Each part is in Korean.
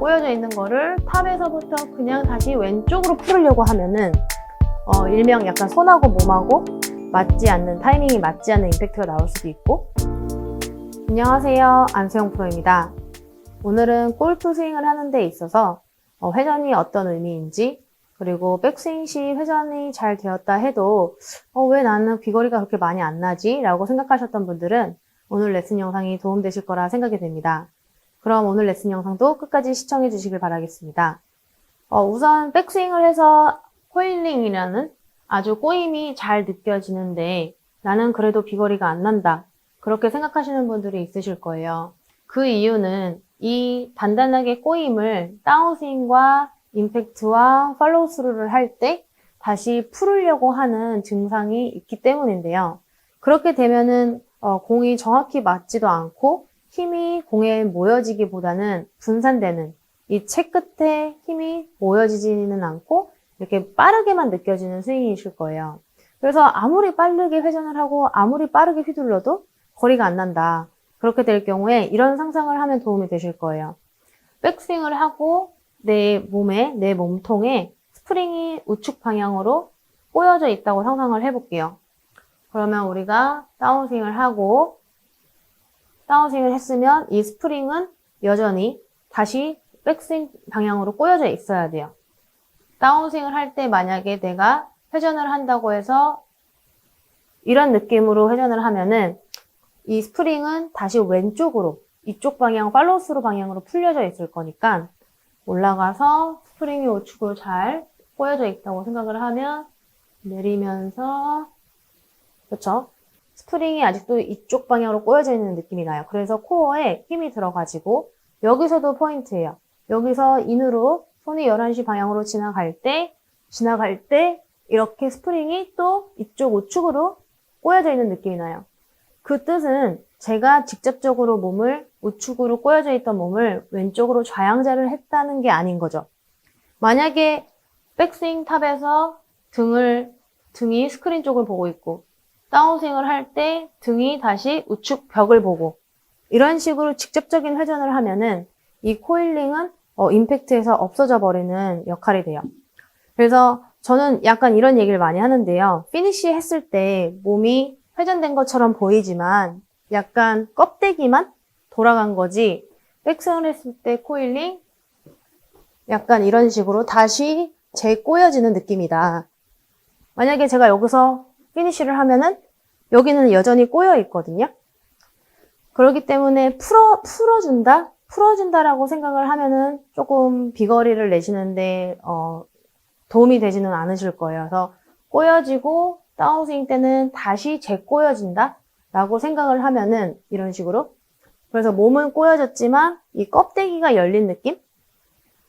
꼬여져 있는 거를 탑에서부터 그냥 다시 왼쪽으로 풀으려고 하면은 어, 일명 약간 손하고 몸하고 맞지 않는 타이밍이 맞지 않는 임팩트가 나올 수도 있고 안녕하세요 안세영 프로입니다 오늘은 골프 스윙을 하는 데 있어서 어, 회전이 어떤 의미인지 그리고 백스윙 시 회전이 잘 되었다 해도 어, 왜 나는 비거리가 그렇게 많이 안 나지? 라고 생각하셨던 분들은 오늘 레슨 영상이 도움되실 거라 생각이 됩니다. 그럼 오늘 레슨 영상도 끝까지 시청해 주시길 바라겠습니다. 어, 우선 백스윙을 해서 코일링이라는 아주 꼬임이 잘 느껴지는데 나는 그래도 비거리가 안 난다. 그렇게 생각하시는 분들이 있으실 거예요. 그 이유는 이 단단하게 꼬임을 다운스윙과 임팩트와 팔로우 스루를 할 때 다시 풀으려고 하는 증상이 있기 때문인데요. 그렇게 되면은 어, 공이 정확히 맞지도 않고 힘이 공에 모여지기보다는 분산되는 이 채 끝에 힘이 모여지지는 않고 이렇게 빠르게만 느껴지는 스윙이실 거예요. 그래서 아무리 빠르게 회전을 하고 아무리 빠르게 휘둘러도 거리가 안 난다. 그렇게 될 경우에 이런 상상을 하면 도움이 되실 거예요. 백스윙을 하고 내 몸에, 내 몸통에 스프링이 우측 방향으로 꼬여져 있다고 상상을 해볼게요. 그러면 우리가 다운스윙을 하고 다운스윙을 했으면 이 스프링은 여전히 다시 백스윙 방향으로 꼬여져 있어야 돼요. 다운스윙을 할 때 만약에 내가 회전을 한다고 해서 이런 느낌으로 회전을 하면은 이 스프링은 다시 왼쪽으로 이쪽 방향 팔로우스루 방향으로 풀려져 있을 거니까 올라가서 스프링이 우측으로 잘 꼬여져 있다고 생각을 하면 내리면서 그렇죠? 스프링이 아직도 이쪽 방향으로 꼬여져 있는 느낌이 나요. 그래서 코어에 힘이 들어가지고 여기서도 포인트예요. 여기서 인으로 손이 11시 방향으로 지나갈 때 지나갈 때 이렇게 스프링이 또 이쪽 우측으로 꼬여져 있는 느낌이 나요. 그 뜻은 제가 직접적으로 몸을 우측으로 꼬여져 있던 몸을 왼쪽으로 좌양자를 했다는 게 아닌 거죠. 만약에 백스윙 탑에서 등을 등이 스크린 쪽을 보고 있고 다운스윙을 할 때 등이 다시 우측 벽을 보고 이런 식으로 직접적인 회전을 하면은 이 코일링은 어, 임팩트에서 없어져 버리는 역할이 돼요. 그래서 저는 약간 이런 얘기를 많이 하는데요. 피니시 했을 때 몸이 회전된 것처럼 보이지만 약간 껍데기만 돌아간 거지 백스윙을 했을 때 코일링 약간 이런 식으로 다시 재꼬여지는 느낌이다. 만약에 제가 여기서 피니쉬를 하면은 여기는 여전히 꼬여 있거든요. 그렇기 때문에 풀어, 풀어준다? 풀어준다라고 생각을 하면은 조금 비거리를 내시는데, 어, 도움이 되지는 않으실 거예요. 그래서 꼬여지고 다운스윙 때는 다시 재꼬여진다? 라고 생각을 하면은 이런 식으로. 그래서 몸은 꼬여졌지만 이 껍데기가 열린 느낌?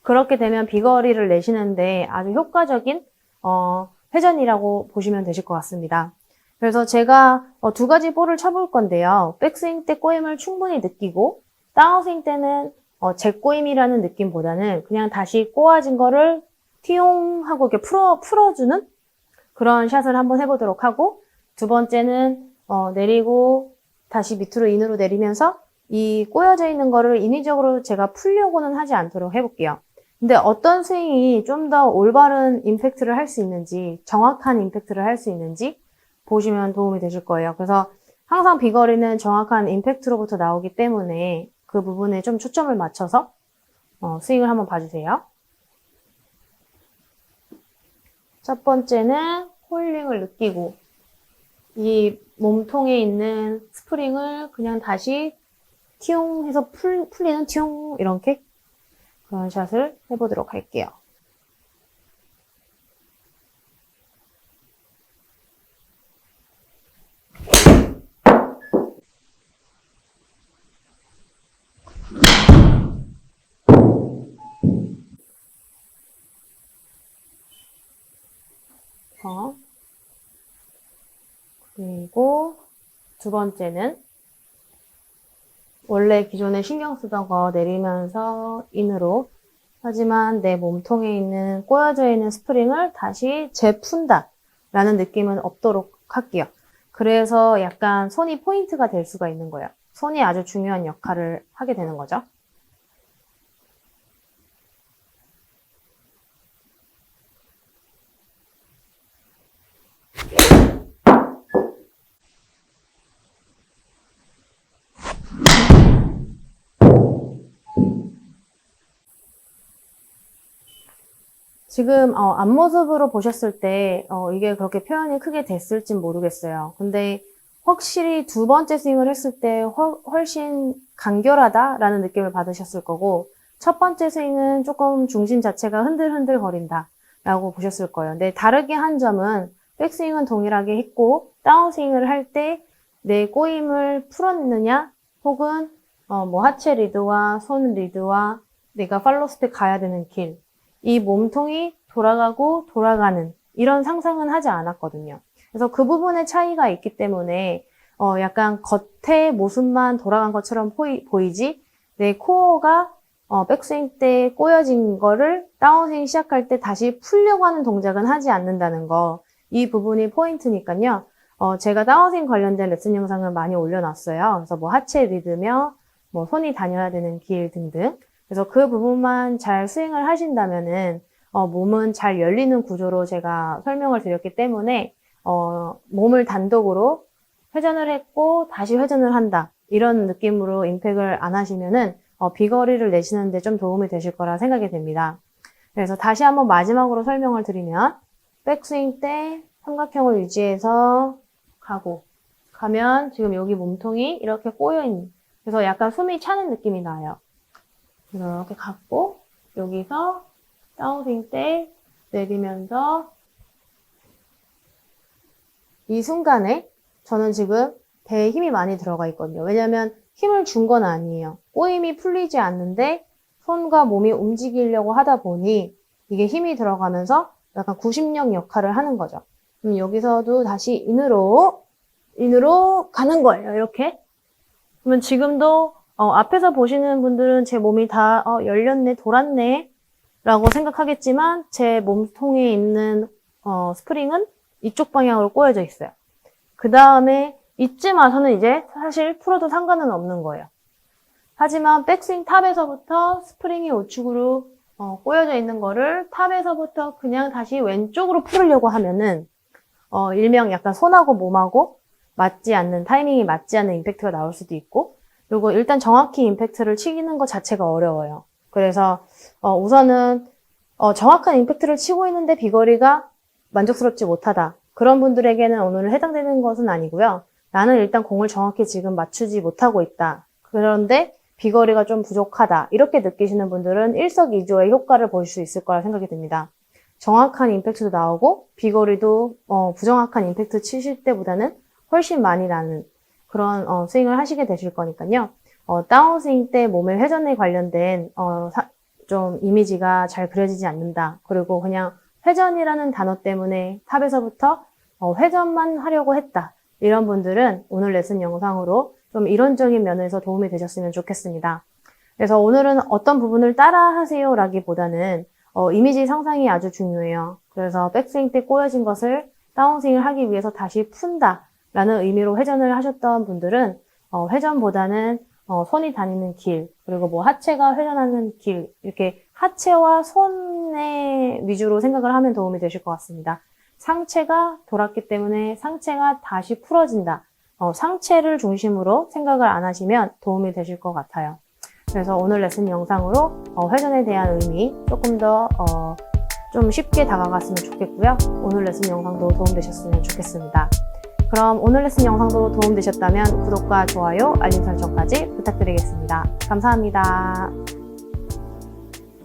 그렇게 되면 비거리를 내시는데 아주 효과적인, 어, 회전이라고 보시면 되실 것 같습니다. 그래서 제가 어, 두 가지 볼을 쳐볼 건데요. 백스윙 때 꼬임을 충분히 느끼고 다운스윙 때는 어, 재꼬임이라는 느낌보다는 그냥 다시 꼬아진 거를 티용 하고 이렇게 풀어, 풀어주는 그런 샷을 한번 해보도록 하고 두 번째는 어, 내리고 다시 밑으로 인으로 내리면서 이 꼬여져 있는 거를 인위적으로 제가 풀려고는 하지 않도록 해볼게요. 근데 어떤 스윙이 좀 더 올바른 임팩트를 할 수 있는지, 정확한 임팩트를 할 수 있는지 보시면 도움이 되실 거예요. 그래서 항상 비거리는 정확한 임팩트로부터 나오기 때문에 그 부분에 좀 초점을 맞춰서 어, 스윙을 한번 봐주세요. 첫 번째는 홀링을 느끼고 이 몸통에 있는 스프링을 그냥 다시 티용 해서 풀, 풀리는 티용 이렇게 그런 샷을 해보도록 할게요. 어. 그리고 두 번째는 원래 기존에 신경 쓰던 거 내리면서 인으로 하지만 내 몸통에 있는 꼬여져 있는 스프링을 다시 재푼다 라는 느낌은 없도록 할게요. 그래서 약간 손이 포인트가 될 수가 있는 거예요. 손이 아주 중요한 역할을 하게 되는 거죠. 지금 어, 앞모습으로 보셨을 때 어, 이게 그렇게 표현이 크게 됐을진 모르겠어요. 근데 확실히 두 번째 스윙을 했을 때 훨- 훨씬 간결하다라는 느낌을 받으셨을 거고 첫 번째 스윙은 조금 중심 자체가 흔들흔들 거린다 라고 보셨을 거예요. 근데 다르게 한 점은 백스윙은 동일하게 했고 다운스윙을 할 때 내 꼬임을 풀었느냐 혹은 어, 뭐 하체 리드와 손 리드와 내가 팔로 스텝 가야 되는 길, 이 몸통이 돌아가고 돌아가는 이런 상상은 하지 않았거든요. 그래서 그 부분의 차이가 있기 때문에 어, 약간 겉에 모습만 돌아간 것처럼 보이, 보이 지 내 코어가 어, 백스윙 때 꼬여진 거를 다운스윙 시작할 때 다시 풀려고 하는 동작은 하지 않는다는 거. 이 부분이 포인트니까요. 어, 제가 다운스윙 관련된 레슨 영상을 많이 올려놨어요. 그래서 뭐 하체 리드며 뭐 손이 다녀야 되는 길 등등. 그래서 그 부분만 잘 스윙을 하신다면은 어, 몸은 잘 열리는 구조로 제가 설명을 드렸기 때문에 어, 몸을 단독으로 회전을 했고 다시 회전을 한다 이런 느낌으로 임팩을 안 하시면은 어, 비거리를 내시는데 좀 도움이 되실 거라 생각이 됩니다. 그래서 다시 한번 마지막으로 설명을 드리면 백스윙 때 삼각형을 유지해서 가고 가면 지금 여기 몸통이 이렇게 꼬여 있는 그래서 약간 숨이 차는 느낌이 나요. 이렇게 갖고 여기서 다운스윙 때 내리면서 이 순간에 저는 지금 배에 힘이 많이 들어가 있거든요. 왜냐면 힘을 준 건 아니에요. 꼬임이 풀리지 않는데 손과 몸이 움직이려고 하다 보니 이게 힘이 들어가면서 약간 구심력 역할을 하는 거죠. 그럼 여기서도 다시 인으로 인으로 가는 거예요. 이렇게. 그러면 지금도 어, 앞에서 보시는 분들은 제 몸이 다 어, 열렸네, 돌았네 라고 생각하겠지만 제 몸통에 있는 어, 스프링은 이쪽 방향으로 꼬여져 있어요. 그 다음에 이쯤 와서는 이제 사실 풀어도 상관은 없는 거예요. 하지만 백스윙 탑에서부터 스프링이 우측으로 어, 꼬여져 있는 거를 탑에서부터 그냥 다시 왼쪽으로 풀으려고 하면은 어, 일명 약간 손하고 몸하고 맞지 않는 타이밍이 맞지 않는 임팩트가 나올 수도 있고 그리고 일단 정확히 임팩트를 치기는 것 자체가 어려워요. 그래서 어, 우선은 어, 정확한 임팩트를 치고 있는데 비거리가 만족스럽지 못하다. 그런 분들에게는 오늘은 해당되는 것은 아니고요. 나는 일단 공을 정확히 지금 맞추지 못하고 있다. 그런데 비거리가 좀 부족하다. 이렇게 느끼시는 분들은 일석이조의 효과를 보실 수 있을 거라 생각이 듭니다. 정확한 임팩트도 나오고 비거리도 어, 부정확한 임팩트 치실 때보다는 훨씬 많이 나는 그런 어, 스윙을 하시게 되실 거니까요. 어, 다운스윙 때 몸의 회전에 관련된 어, 사- 좀 이미지가 잘 그려지지 않는다. 그리고 그냥 회전이라는 단어 때문에 탑에서부터 어, 회전만 하려고 했다. 이런 분들은 오늘 레슨 영상으로 좀 이론적인 면에서 도움이 되셨으면 좋겠습니다. 그래서 오늘은 어떤 부분을 따라 하세요 라기보다는 어, 이미지 상상이 아주 중요해요. 그래서 백스윙 때 꼬여진 것을 다운스윙을 하기 위해서 다시 푼다 라는 의미로 회전을 하셨던 분들은 어, 회전보다는 어, 손이 다니는 길, 그리고 뭐 하체가 회전하는 길, 이렇게 하체와 손에 위주로 생각을 하면 도움이 되실 것 같습니다. 상체가 돌았기 때문에 상체가 다시 풀어진다. 어, 상체를 중심으로 생각을 안 하시면 도움이 되실 것 같아요. 그래서 오늘 레슨 영상으로 어, 회전에 대한 의미 조금 더 어, 좀 쉽게 다가갔으면 좋겠고요. 오늘 레슨 영상도 도움되셨으면 좋겠습니다. 그럼 오늘 레슨 영상도 도움되셨다면 구독과 좋아요, 알림 설정까지 부탁드리겠습니다. 감사합니다.